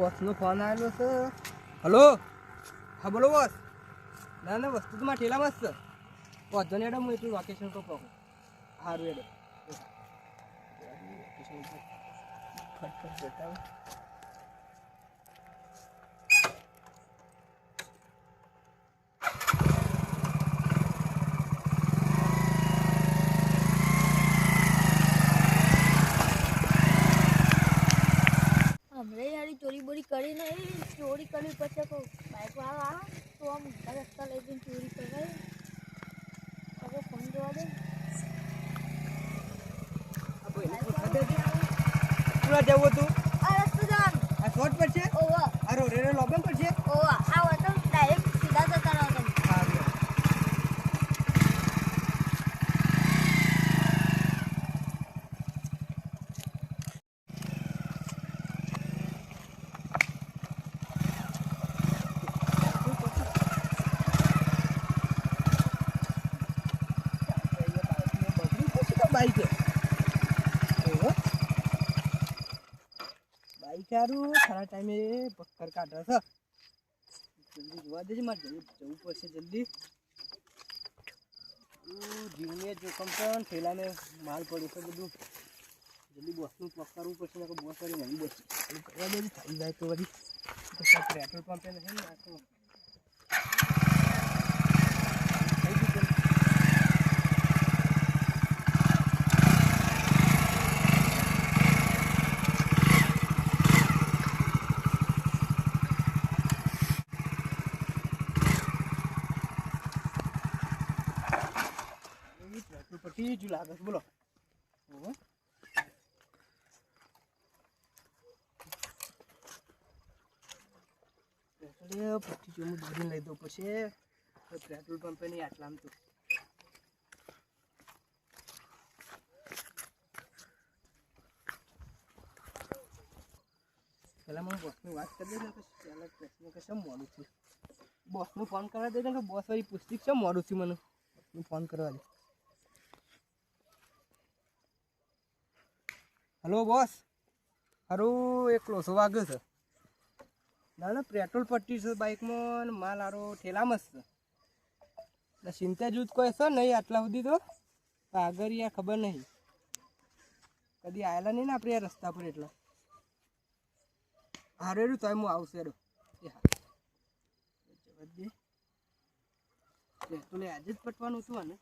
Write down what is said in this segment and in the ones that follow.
બોસનો phone આવેલો છે. Hello હા, બોલો બોસ ના ના, વસ્તુ તો મારા ઠેલામાં જ છે. વાંધો ને એડમ હું એટલું લોકેશન તો કહું. સારું એડમ ફટફટ ચોરી કરી નહીં ચોરી કરી પછી કહું બાઇક વાળા આવે. તો આમ રસ્તા લઈ જઈને ચોરી કરાય હવે ફોન જોવા દે. આ. પૂરા જવું હતું? આ રસ્તો જવાનું આ શોર્ટ પર છે? ઓવા. આ રોડ પર છે? ઓવા આ વતન ડાયરેક્ટ સીધા જતા રહો તમે સારું બાઈક બાઈક સારું ટાઈમે પક્કર કાઢે છે. જલ્દી જોવા દેજે મારે જવું જવું પડશે જલ્દી. જીવને જોખમ પણ ને ઠેલાને માલ પડ્યો છે બધું. જલ્દી બોસનું પકડવું પડશે ને બોસ વાળી મને બોસ. કરવા દેજે થઈ જાય તો વળી. પેટ્રોલ પંપે નથી ને આ તો થઈ ગયું ચાલો. એવી પેટ્રોલ પટી જ લાગે છે બોલો પટ્ટી જો હું દોરીને લઈ દઉં પછી પેટ્રોલ પંપે નહીં આટલામાં તો. પહેલાં મને બોસની વાત કરી દે ને કે પહેલા પ્રશ્ન કે શેમ મોડું છે બોસનું ફોન કરવા દે ને, કે બોસ વાળી પૂછતી છે મોડું છે મને? ફોન કરવા હલો, બોસ. હારું એક લોસો વાગ્યો છે. ના ના, પેટ્રોલ પટ્ટી છે બાઇકમાં માલ હારો ઠેલામાં જ છે. એટલે ચિંતા જૂથ કોઈ છે નહીં આટલા સુધી તો? આગળ ખબર નહીં. કદી આવેલા નહીં ને આપણે આ રસ્તા પર એટલા? હારું એરું તોય હું આવશે રો પેટ્રોલ આજે જ પટવાનું હતું ને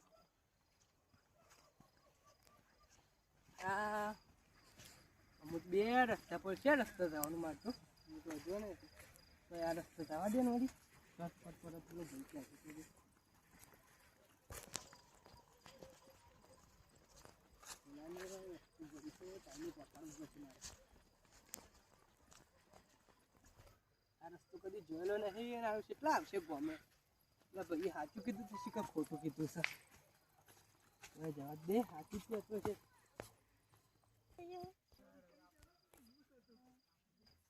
આ બે રસ્તા પર છે, રસ્તા જવાનું મારે તો અમુક હજુ ને તો આ રસ્તો જવા દે ને વળી બસ પર પેલો તે. પડશે મારે. આ રસ્તો કદી જોયેલો નહીં અને આ કેટલા આવશે ગમે એટલે ભાઈ સાચું કીધું તો કે ખોટું કીધું હવે જવા દે સાચું જ છે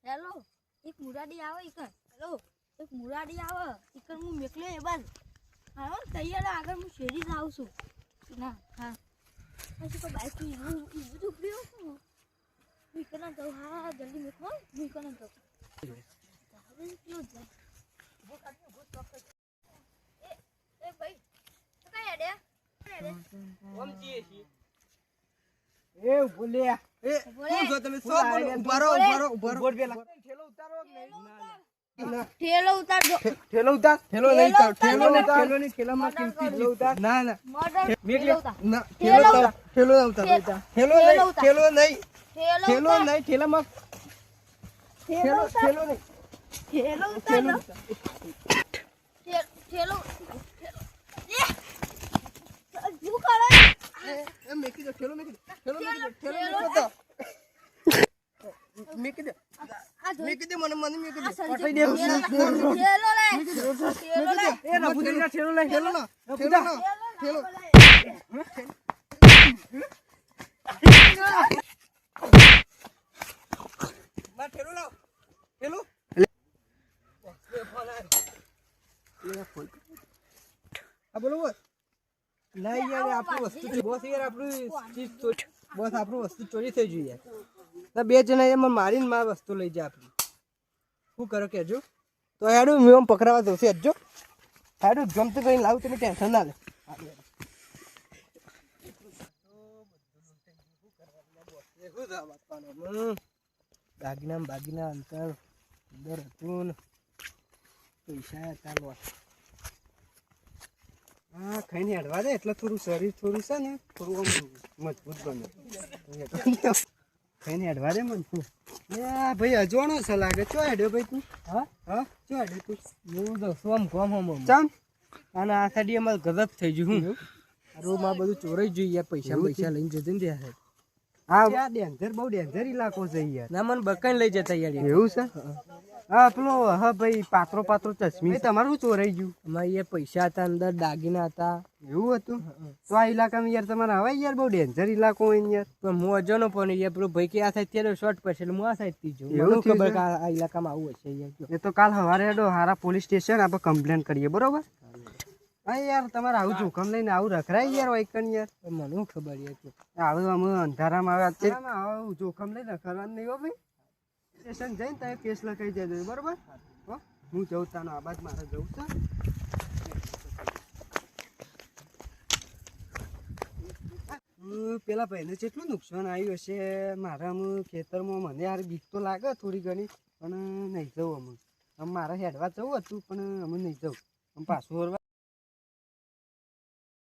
હેલો, એક મુરાડી આવે ઈકન હેલો, એક મુરાડી આવે. ઈકન હું મેકલ્યો એ બાજુ હા, તૈયાર આગળ હું શેરી જ આવું છું. ના, હા. પછી તો બાઈક એવું એવું ઉપડ્યો છું ઈકન તો હા હા જલ્દી મેકવો ઈકન તો એ ભાઈ કઈ અડ્યા એ બોલ્યા મેક દો. ઠેલો મેકી દો. લઈ બોલો ના યાર આપણું વસ્તુ બોસ યાર આપણું ચીજ ચોરી બોસ આપણું વસ્તુ ચોરી થઈ જોઈએ. તો બે જણા એમાં મારીને મારી વસ્તુ લઈ જાય આપણી. શું કરો કહેજો તો હેડું મેં પકડાવા દઉં છું હજો હેડું, ગમતું કરીને લાવું, તમે ટેન્શન ના લે. દાગીના બાગીના અંતર અંદર હતું ને. પૈસા હતા, લોટ. ખાઈને હેડવા દે એટલે થોડું શરીર થોડું છે ને થોડું આમ મજબૂત બને. ખાઈને હેડવા દે મને ભાઈ અજવાણો છે લાગે. ચો હેડ્યો ભાઈ તું? હા? હા? ચો હેડ્યો તું? હું તો સોમ કોમ હમ. ચમ અને આ સાડી અમારે ગજબ થઈ ગયું હું. રૂમ આ બધું ચોરાઈ જોઈએ પૈસા પૈસા લઈને જતી ને ત્યાં. હા. ડેન્જર બહુ ડેન્જર ઇલાકો છે યાર. ના મને બકાઈને લઈ જતા યાર એવું છે? હા પેલો હા ભાઈ પાત્રો પાત્રો ચશ્મી. તમારું ચોરાઈ ગયું? અમારે પૈસા હતા અંદર દાગીના હતા. એવું હતું? તો આ ઇલાકામાં યાર તમારે હવે યાર બહુ ડેન્જર ઇલાકો હોય યાર. પણ હું અજાણો પણ યાર પેલો ભાઈ કે આ સાઈડ ત્યારે શોર્ટ પડશે એટલે હું આ સાઈડથી જોઉં. એવું ખબર કે આ આ ઇલાકામાં આવું હશે યાર. એ તો કાલ સવારે હેડો હારા પોલીસ સ્ટેશન આપણે કમ્પ્લેન કરીએ બરોબર? હા યાર તમારે આવું જોખમ લઈને આવું રખરાય યાર વાઈકન યાર. મને શું ખબર યાર. આવું અમે અંધારામાં આવે અત્યારે આવું જોખમ લઈને રખડવાનું નહીં હો ભાઈ. સ્ટેશન જઈને તમે કેસ લખાઈ દેજો બરોબર? હો જઉં તાનો આબાદ મારે જવું છે. પેલા ભાઈને જેટલું નુકસાન આવ્યું હશે મારા ખેતરમાં મને યાર બીક તો લાગે થોડી ઘણી પણ નહીં જવું અમે મારે હેડવા જવું હતું પણ અમે નહીં જવું. પાછું